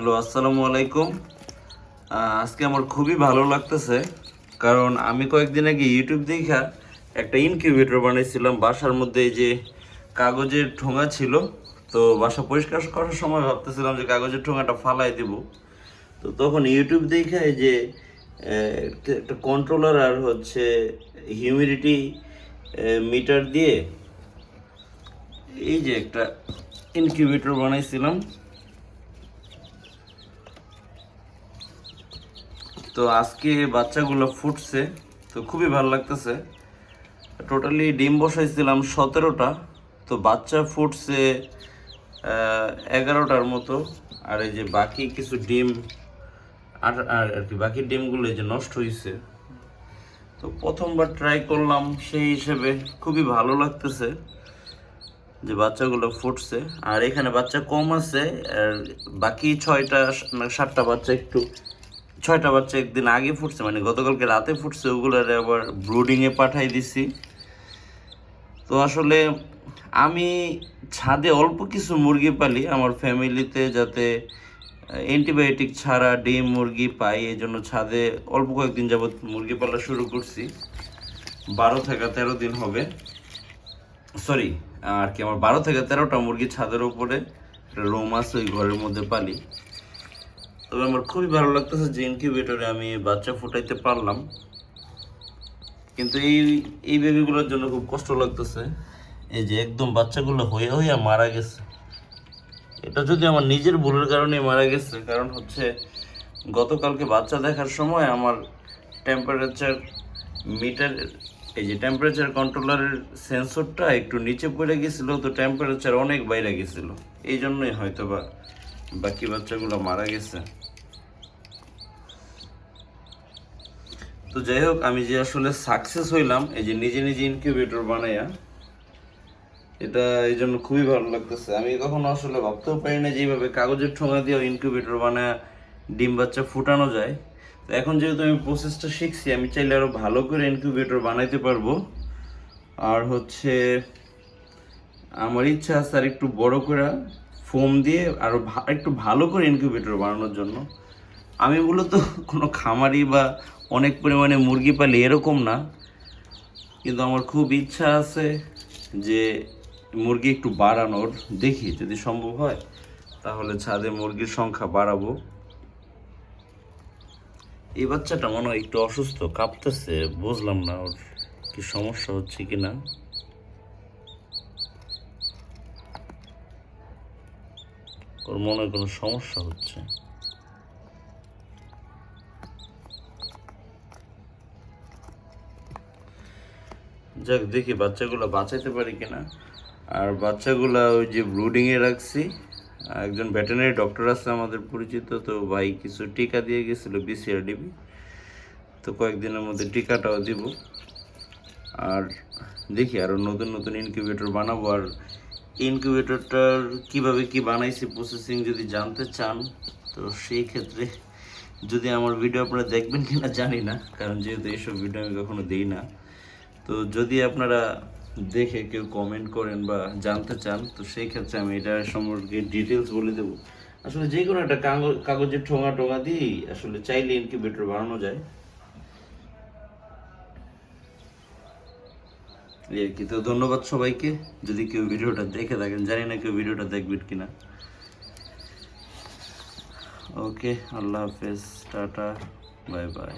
Hello, আসসালামু আলাইকুম। আজকে আমার খুবই ভালো লাগতেছে, কারণ আমি কয়েকদিন আগে ইউটিউব দেখা একটা ইনকিউবেটর বানিয়েছিলাম বাসার মধ্যে এই যে কাগজের ঠোঙা ছিল। তো বাসা পরিষ্কার করার সময় ভাবতেছিলাম যে কাগজের ঠোঙাটা ফালাই দিব। তো তখন ইউটিউব দেখে এই যে একটা- একটা কন্ট্রোলার আর হচ্ছে হিউমিডিটি মিটার দিয়ে এই যে একটা ইনকিউবেটর বানাইছিলাম। তো আজকে বাচ্চাগুলো ফুটছে, তো খুবই ভালো লাগতেছে। টোটালি ডিম বসাইছিলাম সতেরোটা, তো বাচ্চা ফুটছে এগারোটার মতো। আর এই যে বাকি কিছু ডিম, আর আর কি, বাকি ডিমগুলো এই যে নষ্ট হয়েছে তো প্রথমবার ট্রাই করলাম সেই হিসেবে, খুবই ভালো লাগতেছে যে বাচ্চাগুলো ফুটছে। আর এখানে বাচ্চা কম আছে, আর বাকি ছয়টা, সাতটা বাচ্চা একটু ছয়টা বাচ্চা একদিন আগে ফুটছে মানে গতকালকে রাতে ফুটছে, ওগুলোর আবার ব্রুডিংয়ে পাঠাই দিছি। তো আসলে আমি ছাদে অল্প কিছু মুরগি পালি, আমার ফ্যামিলিতে যাতে অ্যান্টিবায়োটিক ছাড়া ডিম মুরগি পাই এই জন্য ছাদে অল্প কয়েকদিন যাবত মুরগি পালা শুরু করছি। বারো থেকে তেরো দিন হবে। সরি আর কি, আমার বারো থেকে তেরোটা মুরগি ছাদের উপরে, একটা রুম আছে ওই ঘরের মধ্যে পালি। তবে আমার খুবই ভালো লাগতেছে যে ইনকিউবেটরে আমি বাচ্চা ফুটাইতে পারলাম। কিন্তু এই এই বেবিগুলোর জন্য খুব কষ্ট লাগতেছে। এই যে একদম বাচ্চাগুলো হয়ে হয়ে মারা গেছে। এটা যদি আমার নিজের ভুলের কারণে মারা গেছে, কারণ হচ্ছে গতকালকে বাচ্চা দেখার সময় আমার টেম্পারেচার মিটার এই যে টেম্পারেচার কন্ট্রোলারের সেন্সরটা একটু নিচে পড়ে গেছিল, তো টেম্পারেচার অনেক বাইরে গেছিল। এই জন্যই হয়তো বা বাকি বাচ্চাগুলো মারা গেছে। তো যাই হোক, আমি যে আসলে সাকসেস হইলাম, এই যে নিজে নিজে ইনকিউবেটর বানাইয়া, এটা এই জন্য খুবই ভালো লাগতেছে। আমি কখনো আসলে ভাবতেও পারি না যে এইভাবে কাগজের ঠোঙা দিয়ে ইনকিউবেটর বানায় ডিম বাচ্চা ফুটানো যায়। তো এখন যেহেতু আমি প্রসেসটা শিখছি, আমি চাইলে আরও ভালো করে ইনকিউবেটর বানাইতে পারব। আর হচ্ছে, আমার ইচ্ছা আছে আর একটু বড় করে। ফোম দিয়ে আরও ভা- একটু ভালো করে ইনকিউবেটর বানানোর জন্য। আমি মূলত কোনো খামারি বা অনেক পরিমাণে মুরগি পালি এরকম না। কিন্তু আমার খুব ইচ্ছা আছে যে মুরগি একটু বাড়ানোর। দেখি যদি সম্ভব হয়, তাহলে ছাদে মুরগির সংখ্যা বাড়াবো। এই বাচ্চাটা মনে হয় একটু অসুস্থ, কাঁপতেছে, বুঝলাম না ওর কি সমস্যা হচ্ছে কি না ওর মনে কোনো সমস্যা হচ্ছে? যাক, দেখি বাচ্চাগুলো বাঁচাইতে পারি কিনা। আর বাচ্চাগুলা ওই যে ব্রুডিংয়ে রাখছি। একজন ভেটেনারি ডক্টর আছে আমাদের পরিচিত, তো ভাই কিছু টিকা দিয়ে গেছিল বিসিআরডিবি তো কয়েকদিনের মধ্যে টিকাটাও দিব। আর দেখি আরও নতুন নতুন ইনকিউবেটর বানাবো। আর ইনকিউবেটরটার কীভাবে কি বানাইছি প্রসেসিং যদি জানতে চান, তো সেই ক্ষেত্রে যদি আমার ভিডিও আপনারা দেখবেন কিনা জানি না, কারণ যেহেতু এইসব ভিডিও আমি কখনো দিই না। তো যদি আপনারা দেখে কেউ কমেন্ট করেন বা জানতে চান, তো সেই ক্ষেত্রে আমি এটা সম্পর্কে ডিটেলস বলে দেবো। আসলে যে কোনো একটা কাগজ কাগজের ঠোঙা টোঙা দিয়েই আসলে চাইলে ইনকিউবেটর বানানো যায়। এই কি তো ধন্যবাদ সবাইকে। যদি কেউ ভিডিওটা দেখে থাকেন, জানি না কেউ ভিডিওটা দেখবেন কিনা। ওকে, আল্লাহ হাফেজ, টাটা, বাই বাই।